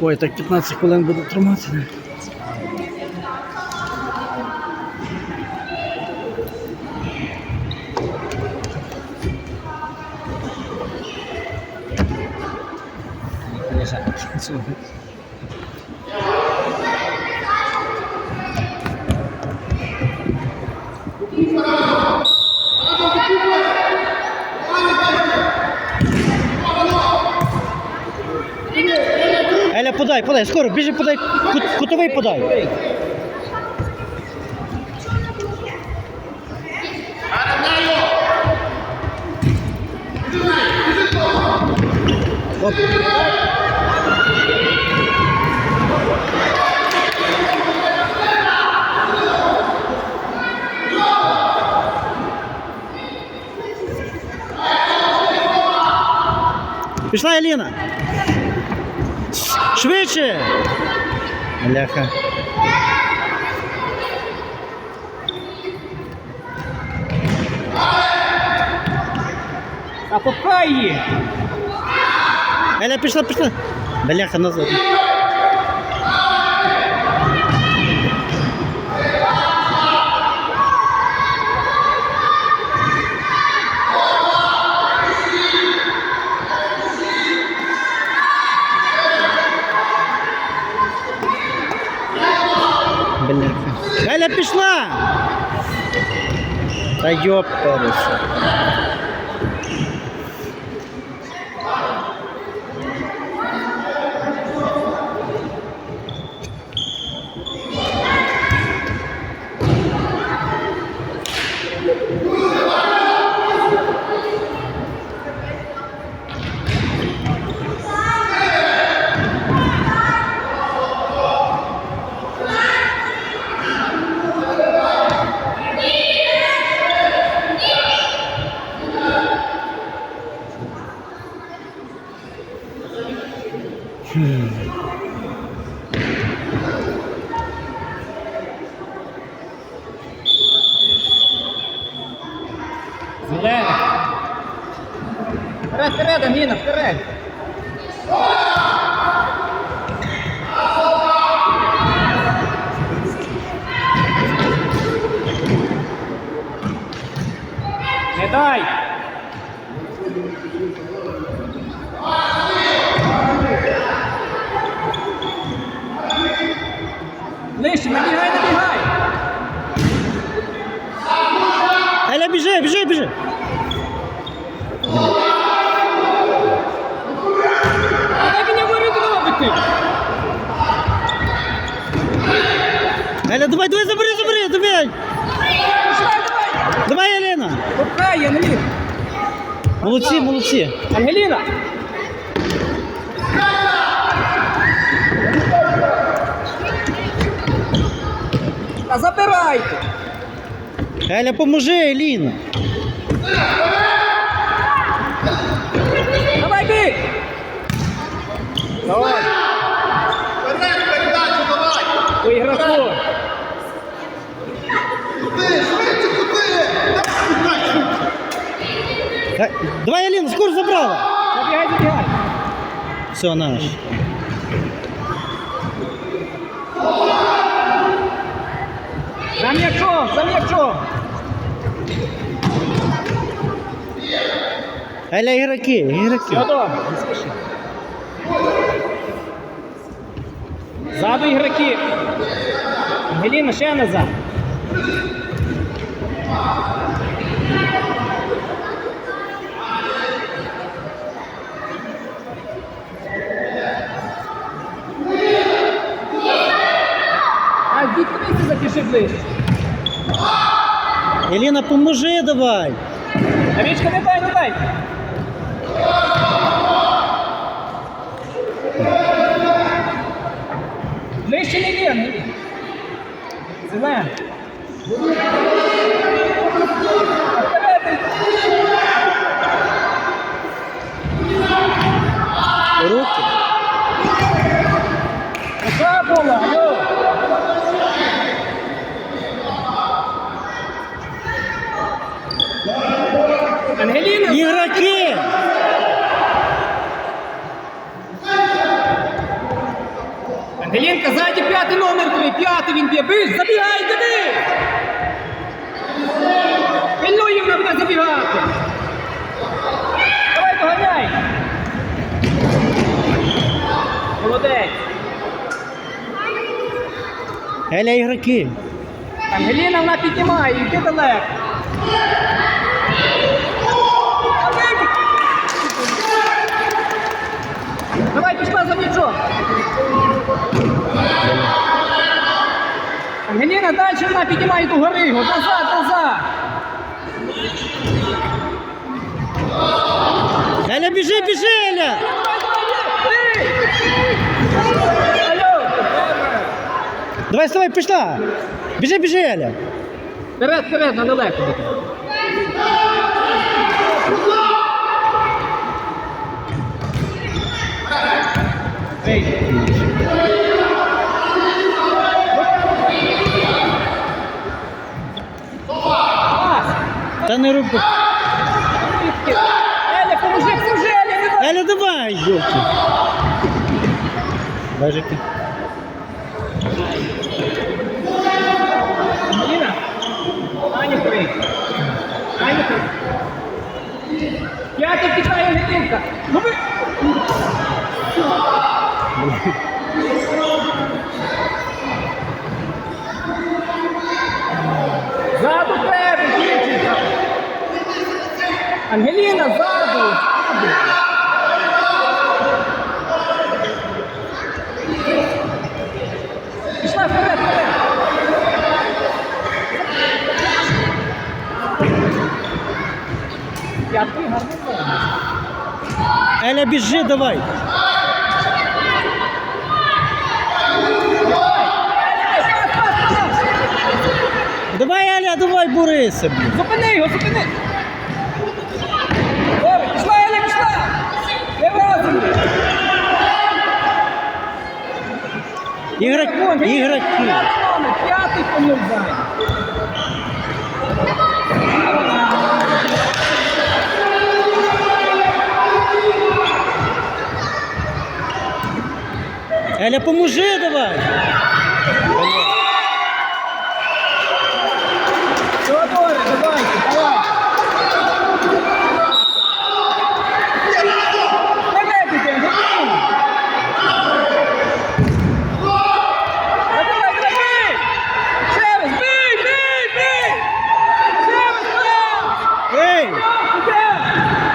Ой, так 15 хвилин буду тримати. Еля, подай, подай, скоро, біжи, подай, кут, кутовий подай. Оп. Пішла Еліна. Швидше! Бляха. А попай її! Еля, пішла, пішла. Бляха, назад. Еля, пішла! Та йоп. Зелена! Вперед, вперед, Ангіна, вперед! Не дай! Ближче, набігай, набігай! Еля, біжи, біжи, біжи. Так і не говори робити! Еля, давай, давай, забери, забери, давай. Давай, давай! Давай, Елена. Попхай, Ангеліна! Молодці, молодці. Ангеліна! Та забирайте! Еля, поможи, Еліна. Давай бій! Давай! Вперед, передачу давай! По ігроку! Куди? Швидше, куди? Дай, дай, Давай, Еліна, скоро забрала. Забігай, забігай! Все, наш. За м'ячом, за м'ячом! Еля, ігроки, ігроки. Добре, не спіши. Ззаду ігроки. Ангеліна, ще назад. ближче. Еліна, поможи давай. Річка, не дай, не дай. Ближче не є, не є. Зелен. Еля ігроки. Ангеліна вона піднімає, йди далеко. Давай пішла за м'ячом. Ангеліна далі вона піднімає до гори. Назад, назад. Еля, біжи, біжи, Еля! Ти! Алло. Давай, вставай, пішла! Біжи, біжи, Еля! Вперед, вперед, на далеко. Та не роби. Еля, поможи, поможи, Еля, не. Еля, давай, йолки. Бажики. Курить. П'ятий втікає Ангелінка. Ну ви... Ззаду тебе, дівчинка. Ангеліна, ззаду. Пішла вперед, вперед. П'ятий гарний номер. Еля, біжи, давай. Давай, Еля, давай, борися, блін. Зупини його, зупини! Добре, пішла, Еля, пішла! Не разом! Ігроки. П'ятий помив ззаді. Еля, поможи давай. Теодоре, давайте, давай! Вперед іди, Ангеліна! Давай, давай, бий! Ще раз, бий, бий, бий! Ще раз, бий! Ей! Іде!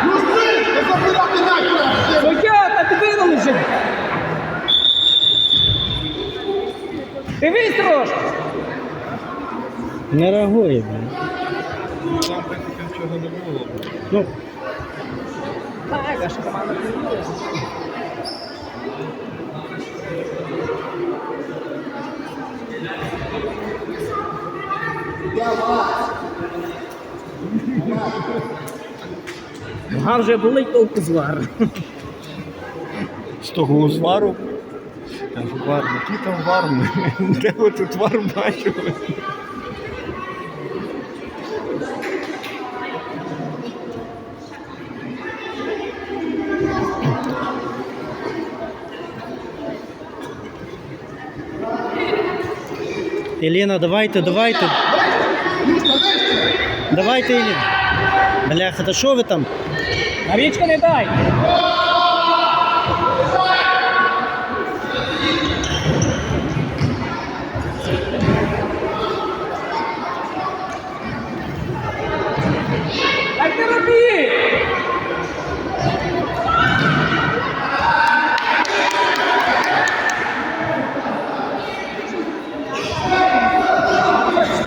Ну ти, не забирати нахуй! Суддя, та ти винули вже. Дивись трошки. Не реагує, блін. Ну, Так, а що команда приїде? Нога вже болить толку звар. З того узвару. Кажу, вар, який там вар? Де ви тут вар бачили? Еліна, давайте, давайте. Давайте, Еліна. Бляха, та що ви там? На річку не дай. Так не роби!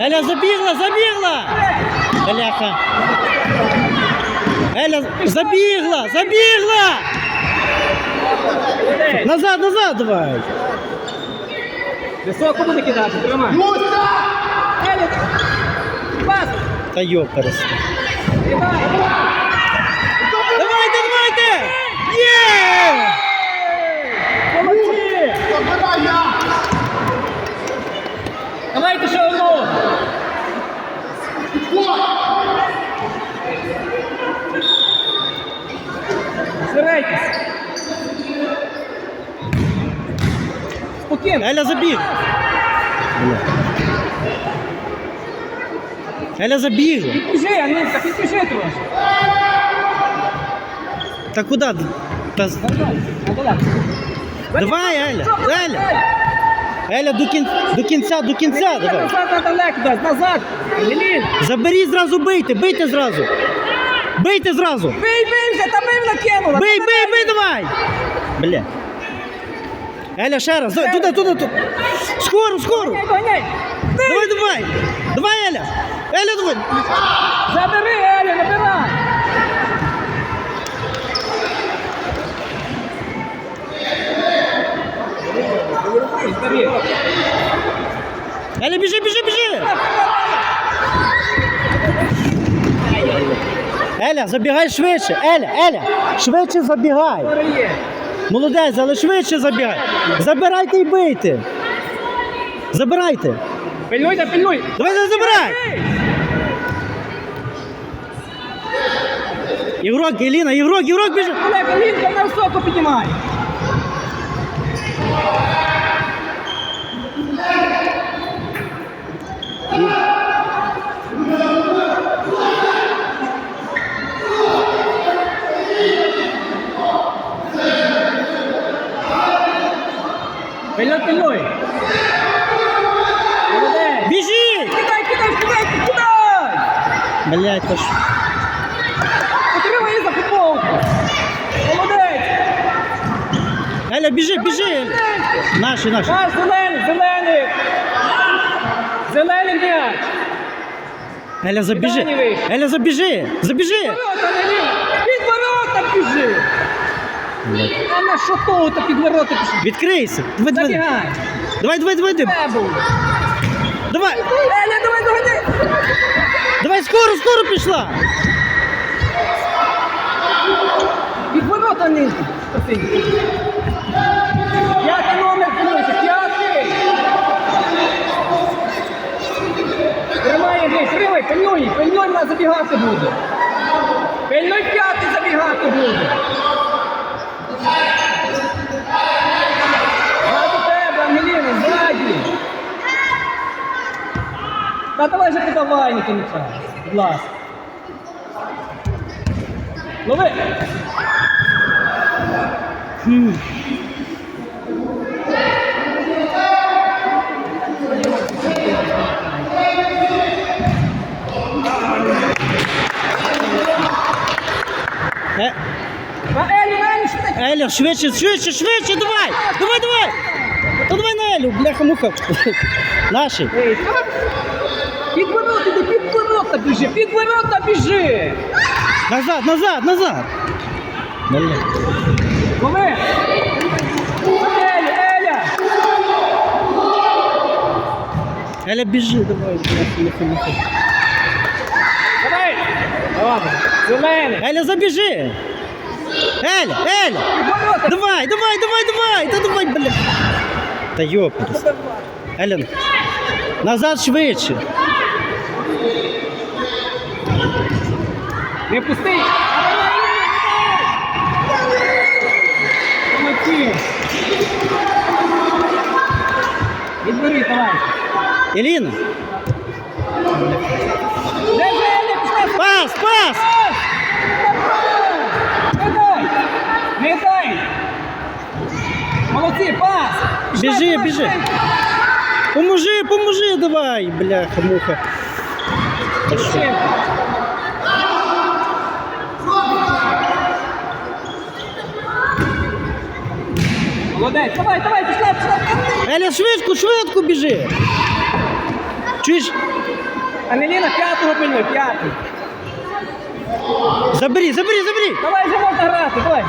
Еля, забігла, забігла! Бляха. Еля, забігла, забігла! Назад, назад давай! Високо буде кидати, тримай. Елі, Пас! Та йопереста. Кидай! Давайте, давайте! Є! Молодці! Давайте ще одну! Еля забіг. Еля забігла. Підбіжи, Анінка, підбіжи трошки. Та куди? Та... Давай, давай. Давай, Еля, Еля. Еля, до, кін... до кінця, до кінця. Давай. Назад, на далеко назад. Лілін. Заберіть зразу бийте, бийте зразу. Бийте зразу. Бий, бий вже, та бий накинула. Бий, бий, бий, давай. Бля. Еля, ще раз. Давай, Туди, туди, туди. Скоро, скоро. Гоняй. Давай, давай. Давай, Еля. Еля, давай. Забери, Елі, набирай. Еля, біжи, біжи, біжи. Еля, забігай швидше. Еля, Еля, швидше забігай. Молодець, але швидше забігай. Забирайте і бийте. Забирайте. Пильнуй, та пильнуй. Давай, забирай. Ігрок, Еліна, ігрок, ігрок, біжи. Олег, Лінка на високо піднімай. Пильнуй, пильнуй. Молодець. Біжи. Кидай, кидай, кидай, кидай. Блять, то ж. Потримай її за футболку. Молодець. Еля, біжи, біжи. Еля. Наші, наші. Наш зелений, зелений. Зелений м'яч. Еля, забіжи. Еля, забіжи. Забіжи. Під ворота біжи. А на що того то під ворота пішли? Відкрийся. Давай, давай. Забігай. Давай, давай, давай. Давай. Давай. Еля, давай, догони. Давай, скоро, скоро пішла. Під ворота не П'ятий номер плюс, п'ятий. Андрій, тримай, пильнуй, пильнуй, вона забігати буде. Пильнуй п'ятий забігати буде. Ззаду тебе, Ангеліна, ззаді. Та давай же подавай, не час. Будь ласка. Лови. Е, Елю, Елю, що ти? Еля, швидше, швидше, швидше, давай. Давай, давай. Та давай на Елю, бляха муха. Наші. Ей, та- Під ворота, іди, під ворота біжи, під ворота біжи. Назад, назад, назад. Бля. Лови. Елю, Еля. Еля, біжи, давай. Бляха, муха, зелений. Еля, забіжи. Еля, Еля. Давай, давай, давай, давай. Та давай, бля. Та йоперс. Еля, назад швидше. Не пусти. Молодці. Відбери, давай. Еліна. Де ж Еля пішла? Пас, пас. Не дай! Молодці, пас! Біжи, біжи. Поможи, поможи, давай, бляха, муха. Молодець, давай, давай, пішла, пішла. Еля, швидко, швидко біжи. Чуєш? Анеліна п'ятого пильнуй, п'ятий. Забери, забери, забери. Давай вже можна грати, давай.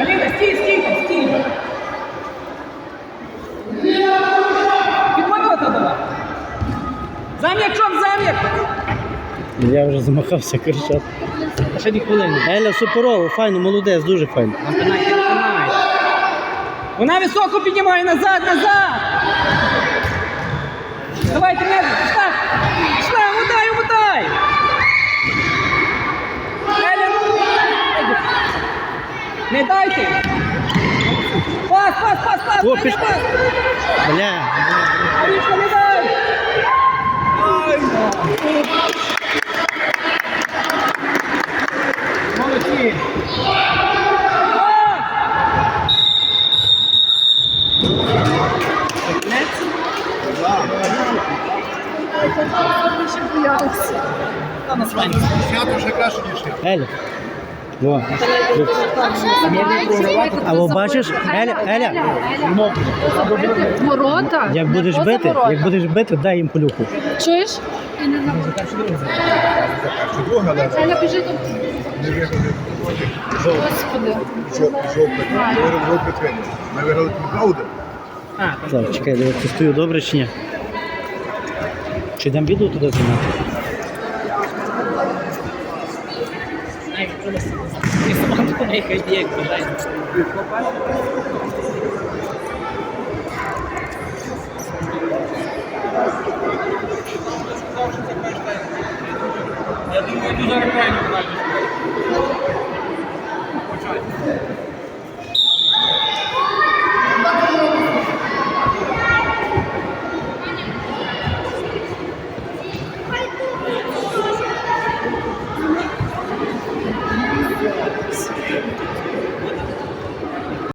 Аліна, стій, стій, стій. Під ворота давай. За м'ячом, за м'ячом. Я вже замахався кричати. Ще дві хвилини. Еля суперова, файно, молодець, дуже файно. Вона високо піднімає назад, назад. Не дайте! Пас, пас, пас, пас! О, пас. Бля! Річка, не дай! Молодці! Я ще боялася. Та. Я. Во. А бачиш? Еля, Еля, Ворота? як будеш бити, як будеш бити, дай їм плюху. Чуєш? Еля. Господи. Ми виграли Кубауди. Так, чекай, я тестую добре чи ні. Чи дам відео туди знімати? Я думаю, дуже реально